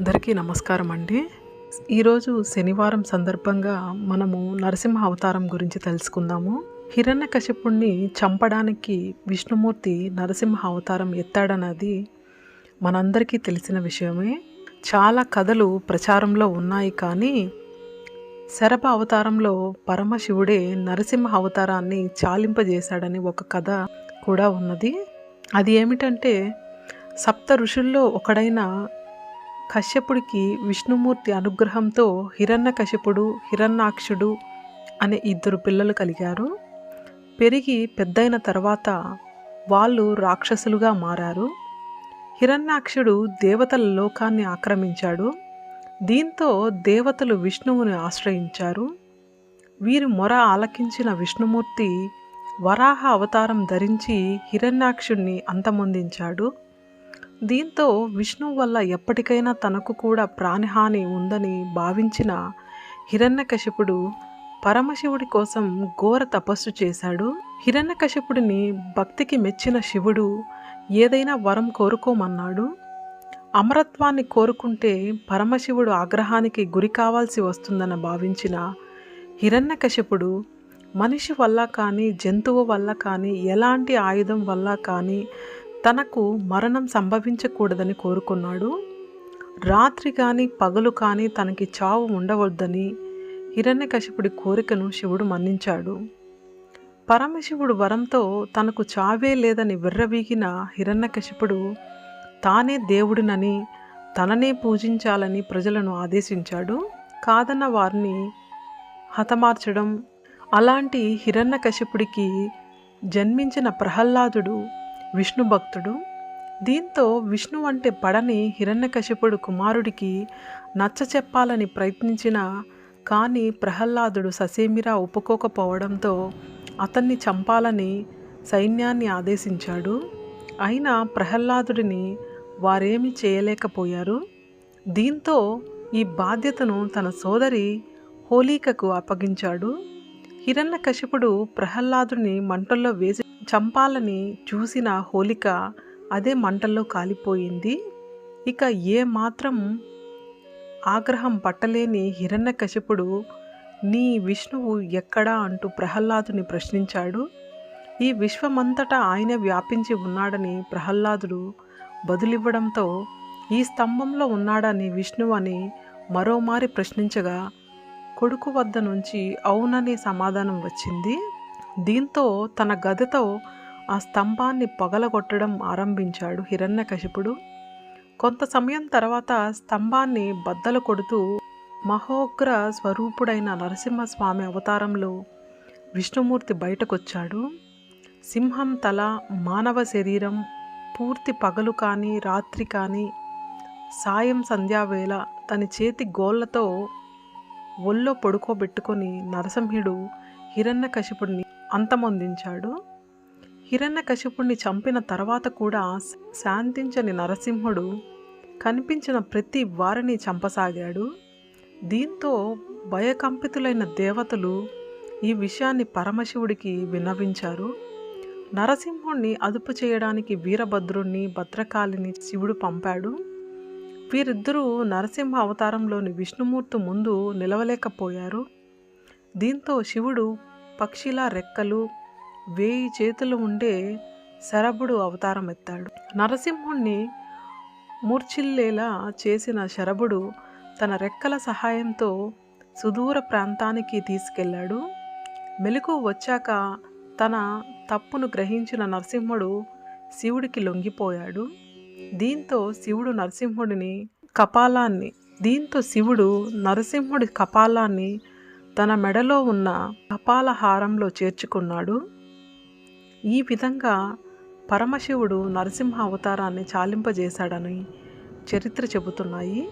అందరికీ నమస్కారం అండి. ఈరోజు శనివారం సందర్భంగా మనము నరసింహ అవతారం గురించి తెలుసుకుందాము. హిరణ్యకశిపుణ్ణి చంపడానికి విష్ణుమూర్తి నరసింహ అవతారం ఎత్తాడన్నది మనందరికీ తెలిసిన విషయమే. చాలా కథలు ప్రచారంలో ఉన్నాయి కానీ శరభ అవతారంలో పరమశివుడే నరసింహ అవతారాన్ని చాలింపజేశాడని ఒక కథ కూడా ఉన్నది. అది ఏమిటంటే సప్త ఋషుల్లో ఒకడైన కశ్యపుడికి విష్ణుమూర్తి అనుగ్రహంతో హిరణ్యకశ్యపుడు హిరణ్యాక్షుడు అనే ఇద్దరు పిల్లలు కలిగారు. పెరిగి పెద్దయిన తర్వాత వాళ్ళు రాక్షసులుగా మారారు. హిరణ్యాక్షుడు దేవతల లోకాన్ని ఆక్రమించాడు. దీంతో దేవతలు విష్ణువుని ఆశ్రయించారు. వీరి మొర ఆలకించిన విష్ణుమూర్తి వరాహ అవతారం ధరించి హిరణ్యాక్షుణ్ణి అంతమొందించాడు. దీంతో విష్ణువు వల్ల ఎప్పటికైనా తనకు కూడా ప్రాణహాని ఉందని భావించిన హిరణ్యకశిపుడు పరమశివుడి కోసం ఘోర తపస్సు చేశాడు. హిరణ్యకశిపుడిని భక్తికి మెచ్చిన శివుడు ఏదైనా వరం కోరుకోమన్నాడు. అమరత్వాన్ని కోరుకుంటే పరమశివుడు ఆగ్రహానికి గురి కావాల్సి వస్తుందని భావించిన హిరణ్యకశిపుడు మనిషి వల్ల కానీ జంతువు వల్ల కానీ ఎలాంటి ఆయుధం వల్ల కానీ తనకు మరణం సంభవించకూడదని కోరుకున్నాడు. రాత్రి కానీ పగలు కానీ తనకి చావు ఉండవద్దని హిరణ్యకశిపుడి కోరికను శివుడు మన్నించాడు. పరమశివుడు వరంతో తనకు చావే లేదని విర్రవీగిన హిరణ్యకశిపుడు తానే దేవుడినని తననే పూజించాలని ప్రజలను ఆదేశించాడు. కాదన్న వారిని హతమార్చడం అలాంటి హిరణ్యకశిపుడికి జన్మించిన ప్రహ్లాదుడు విష్ణు భక్తుడు దీంతో విష్ణు అంటే పడని హిరణ్యకశిపుడు కుమారుడికి నచ్చ చెప్పాలని ప్రయత్నించిన కానీ ప్రహ్లాదుడు ససేమిరా ఒప్పుకోకపోవడంతో అతన్ని చంపాలని సైన్యాన్ని ఆదేశించాడు. అయినా ప్రహ్లాదుడిని వారేమీ చేయలేకపోయారు. దీంతో ఈ బాధ్యతను తన సోదరి హోలీకకు అప్పగించాడు. హిరణ్యకశిపుడు ప్రహ్లాదుని మంటల్లో వేసి చంపాలని చూసిన హోలిక అదే మంటల్లో కాలిపోయింది. ఇక ఏ మాత్రం ఆగ్రహం పట్టలేని హిరణ్యకశిపుడు నీ విష్ణువు ఎక్కడా? అంటూ ప్రహ్లాదుని ప్రశ్నించాడు. ఈ విశ్వమంతటా ఆయన వ్యాపించి ఉన్నాడని ప్రహ్లాదుడు బదులివ్వడంతో ఈ స్తంభంలో ఉన్నాడని విష్ణువు? అని మరోమారి ప్రశ్నించగా కొడుకు వద్ద నుంచి అవుననే సమాధానం వచ్చింది. దీంతో తన గదతో ఆ స్తంభాన్ని పగలగొట్టడం ఆరంభించాడు హిరణ్యకశిపుడు. కొంత సమయం తర్వాత స్తంభాన్ని బద్దలు కొడుతూ మహోగ్ర స్వరూపుడైన నరసింహస్వామి అవతారంలో విష్ణుమూర్తి బయటకొచ్చాడు. సింహం తల మానవ శరీరం పూర్తి పగలు కానీ రాత్రి కానీ సాయం సంధ్యావేళ తన చేతి గోళ్ళతో ఒళ్ళో పడుకోబెట్టుకొని నరసింహుడు హిరణ్యకశిపుడిని అంతమొందించాడు. హిరణ్యకశిపుణ్ణి చంపిన తర్వాత కూడా శాంతించని నరసింహుడు కనిపించిన ప్రతి వారిని చంపసాగాడు. దీంతో భయకంపితులైన దేవతలు ఈ విషయాన్ని పరమశివుడికి విన్నవించారు. నరసింహుణ్ణి అదుపు చేయడానికి వీరభద్రుణ్ణి భద్రకాళిని శివుడు పంపాడు. వీరిద్దరూ నరసింహ అవతారంలోని విష్ణుమూర్తి ముందు నిలవలేకపోయారు. దీంతో శివుడు పక్షిలా రెక్కలు వేయి చేతులు ఉండే శరభుడు అవతారం ఎత్తాడు నరసింహుణ్ణి మూర్చిల్లేలా చేసిన శరభుడు తన రెక్కల సహాయంతో సుదూర ప్రాంతానికి తీసుకెళ్ళాడు. మెలకు వచ్చాక తన తప్పును గ్రహించిన నరసింహుడు శివుడికి లొంగిపోయాడు. దీంతో శివుడు నరసింహుడిని కపాలాన్ని దీంతో శివుడు నరసింహుడి కపాలాన్ని తన మెడలో ఉన్న కపాలహారంలో చేర్చుకున్నాడు. ఈ విధంగా పరమశివుడు నరసింహ అవతారాన్ని చాలింపజేశాడని చరిత్ర చెబుతున్నాయి.